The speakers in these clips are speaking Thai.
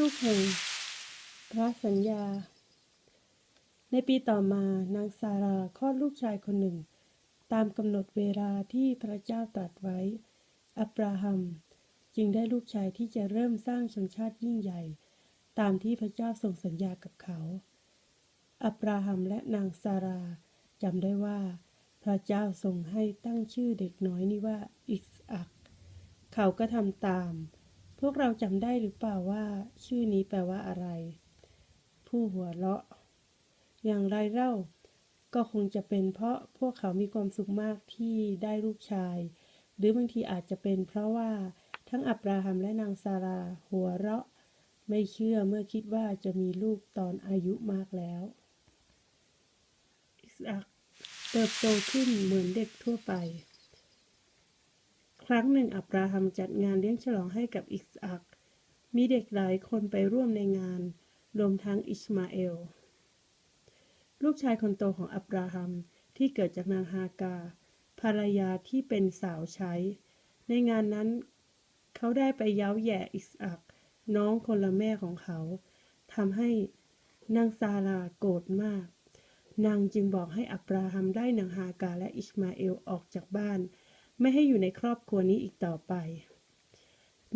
ลูกแห่งพระสัญญา ในปีต่อมานางซาราคลอดลูกชายคนหนึ่ง ตามกำหนดเวลาที่พระเจ้าตรัสไว้ อับราฮัม จึงได้ลูกชายที่จะเริ่มสร้างชนชาติยิ่งใหญ่ ตามที่พระเจ้าทรงสัญญากับเขา อับราฮัมและนางซาราจำได้ว่า พระเจ้าทรงให้ตั้งชื่อเด็กน้อยนี้ว่าอิสอัก เขาก็ทำตาม วกเราจำได้หรือเปล่าว่า ชื่อนี้แปลว่าอะไร ผู้หัวเราะ อย่างไรเล่า ก็คงจะเป็นเพราะพวกเขามีความสุขมากที่ได้ลูกชาย หรือบางทีอาจจะเป็นเพราะว่าทั้งอับราฮัมและนางซารา หัวเราะ ไม่เชื่อเมื่อคิดว่าจะมีลูกตอนอายุมากแล้ว อิสอักเติบโตขึ้นเหมือนเด็กทั่วไป ครั้งหนึ่งอับราฮัมจัดงานเลี้ยงฉลองให้กับอิสอัก มีเด็กหลายคนไปร่วมในงาน รวมทั้งอิชมาเอล ลูกชายคนโตของอับราฮัมที่เกิดจากนางฮากา ภรรยาที่เป็นสาวใช้ ในงานนั้น เขาได้ไปเย้าแย่อิสอัก น้องคนละแม่ของเขาทำให้นางซาราโกรธมาก นางจึงบอกให้อับราฮัมได้นางฮากาและอิชมาเอลออกจากบ้าน ไม่ให้อยู่ในครอบครัวนี้อีกต่อไป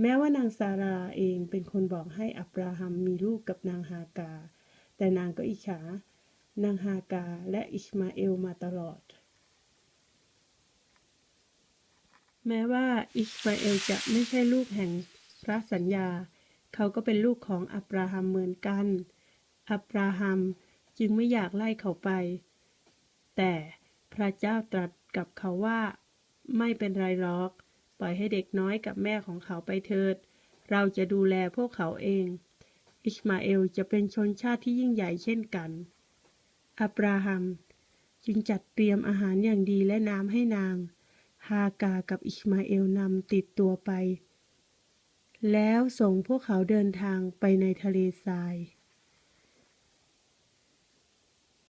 แม้ว่านางซาราเองเป็นคนบอกให้อับราฮัมมีลูกกับนางฮากา แต่นางก็อิจฉานางฮากาและอิชมาเอลมาตลอด แม้ว่าอิชมาเอลจะไม่ใช่ลูกแห่งพระสัญญา เขาก็เป็นลูกของอับราฮัมเหมือนกัน อับราฮัมจึงไม่อยากไล่เขาไป แต่พระเจ้าตรัสกับเขาว่า ไม่เป็นไรหรอก ปล่อยให้เด็กน้อยกับแม่ของเขาไปเถิด เราจะดูแลพวกเขาเอง อิชมาเอลจะเป็นชนชาติที่ยิ่งใหญ่เช่นกัน อับราฮัม จึงจัดเตรียมอาหารอย่างดีและน้ำให้นาง ฮากากับอิชมาเอลนำติดตัวไป แล้วส่งพวกเขาเดินทางไปในทะเลทราย